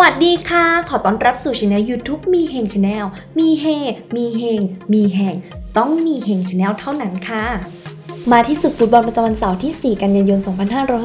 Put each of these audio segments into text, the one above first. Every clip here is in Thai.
วัสดีค่ะ ขอต้อนรับสู่ช anel YouTube มีเฮงช anel มีเฮ มีเฮง มีแหง ต้องมีเฮงช anel เท่านั้นค่ะ มาที่ศึกฟุตบอลประจำวันเสาร์ที่ 4 กันยายน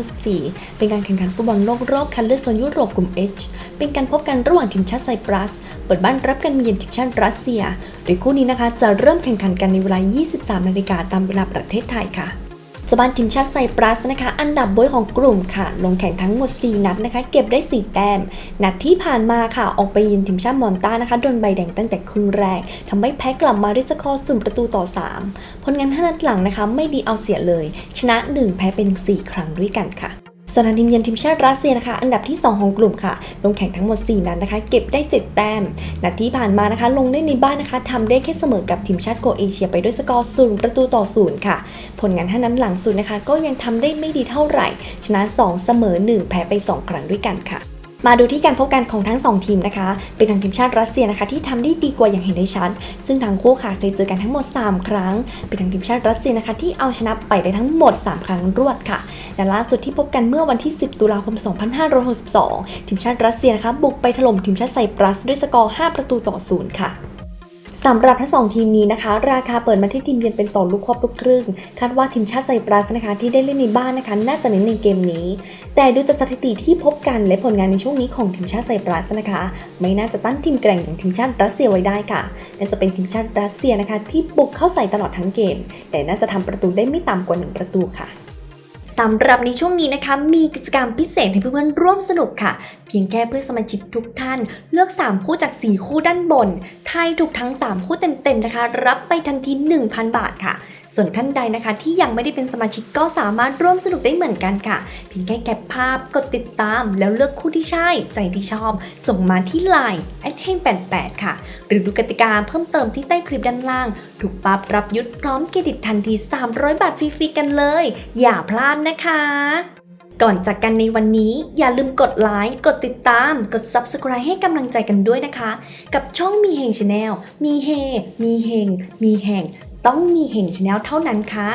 2564 เป็นการแข่งขันฟุตบอลโลกรอบคัดเลือกโซนยุโรปกลุ่ม H เป็นการพบกันระหว่างทีมชาติไซปรัส เปิดบ้านรับกันเยือนทีมชาติรัสเซีย โดยคู่นี้นะคะจะเริ่มแข่งขันกันในเวลา 23 นาฬิกาตามเวลาประเทศไทยค่ะ สบานทีมชาติไซปรัสนะคะ อันดับบวยของกลุ่มค่ะ ลงแข่งทั้งหมด 4 นัดนะคะ เก็บได้ 4 แต้ม นัดที่ผ่านมาค่ะ ออกไปยืนทีมชาติมอนตานะคะ โดนใบแดงตั้งแต่ครึ่งแรกทำให้แพ้กลับมาด้วยสกอร์ศูนย์ประตูต่อ 3 ผลงาน5นัดหลังนะคะ ไม่ดีเอาเสียเลย ชนะ 1 แพ้เป็น4ครั้งด้วยกันค่ะ ส่วนทางทีมเยือนทีมชาติรัสเซียนะคะ อันดับที่ 2 ของกลุ่มค่ะ ลงแข่งทั้งหมด 4 นัดนะคะ เก็บได้ 7 แต้ม นัดที่ผ่านมานะคะ ลงได้ในบ้านนะคะทำได้แค่เสมอกับทีมชาติโกเอเชียไปด้วยสกอร์ศูนย์ประตูต่อศูนย์ค่ะ ผลงานท่านั้นหลังสุดนะคะ ก็ยังทำได้ไม่ดีเท่าไหร่ ชนะ 2 เสมอ 1 แพ้ไป 2 ครั้งด้วยกันค่ะ มาดูที่การพบกันของทั้ง 2 ทีมนะคะ เป็นทางทีมชาติรัสเซียนะคะ ที่ทำได้ดีกว่าอย่างเห็นได้ชัด ซึ่งทั้งคู่ค่ะเคยเจอกันทั้งหมด 3 ครั้ง เป็นทางทีมชาติรัสเซียนะคะ ที่เอาชนะไปได้ทั้งหมด 3 ครั้งรวดค่ะ และล่าสุดที่พบกันเมื่อวันที่ 10 ตุลาคม 2562 ทีมชาติรัสเซียนะคะบุกไปถล่มทีมชาติไซปรัสด้วยสกอร์ 5 ประตูต่อศูนย์ค่ะ สำหรับทั้งสองทีมนี้นะคะ ราคาเปิดมาที่ทีมเยือนเป็นต่อลูกควบลูกครึ่ง คาดว่าทีมชาติไซปรัสนะคะที่ได้เล่นในบ้านนะคะ น่าจะเน้นในเกมนี้ แต่ดูจากสถิติที่พบกันและผลงานในช่วงนี้ของทีมชาติไซปรัสนะคะ ไม่น่าจะต้านทีมแกร่งอย่างทีมชาติรัสเซียไว้ได้ค่ะน่าจะเป็นทีมชาติรัสเซียนะคะ ที่บุกเข้าใส่ตลอดทั้งเกม แต่น่าจะทำประตูได้ไม่ต่ำกว่าหนึ่งประตูค่ะ สำหรับในช่วงนี้นะคะมีกิจกรรมพิเศษให้เพื่อนๆร่วมสนุกค่ะ เพียงแค่เพื่อนสมาชิกทุกท่าน เลือก 3 คู่จาก 4 คู่ด้านบนทายถูกทั้ง 3 คู่เต็มๆนะคะ รับไปทันที 1,000 บาทค่ะ ส่วนท่านใดนะคะที่ยังไม่ได้เป็นสมาชิกก็สามารถร่วมสนุกได้เหมือนกันค่ะ เพียงแค่แคปภาพกดติดตามแล้วเลือกคู่ที่ใช่ ใจที่ชอบ ส่งมาที่ Line แอดเฮง88ค่ะ หรือดูกติกาเพิ่มเติมที่ใต้คลิปด้านล่าง ถูกปั๊บรับยุทธพร้อมเครดิตทันที 300 บาทฟรีๆกันเลย อย่าพลาดนะคะก่อนจากกันในวันนี้อย่าลืมกดไลค์ กดติดตาม กด Subscribe ให้กำลังใจกันด้วยนะคะ กับช่องมีเฮงชาแนลมีเฮ มีเฮง มีแห่ง ต้องมีเฮงชาแนลเท่านั้นค่ะ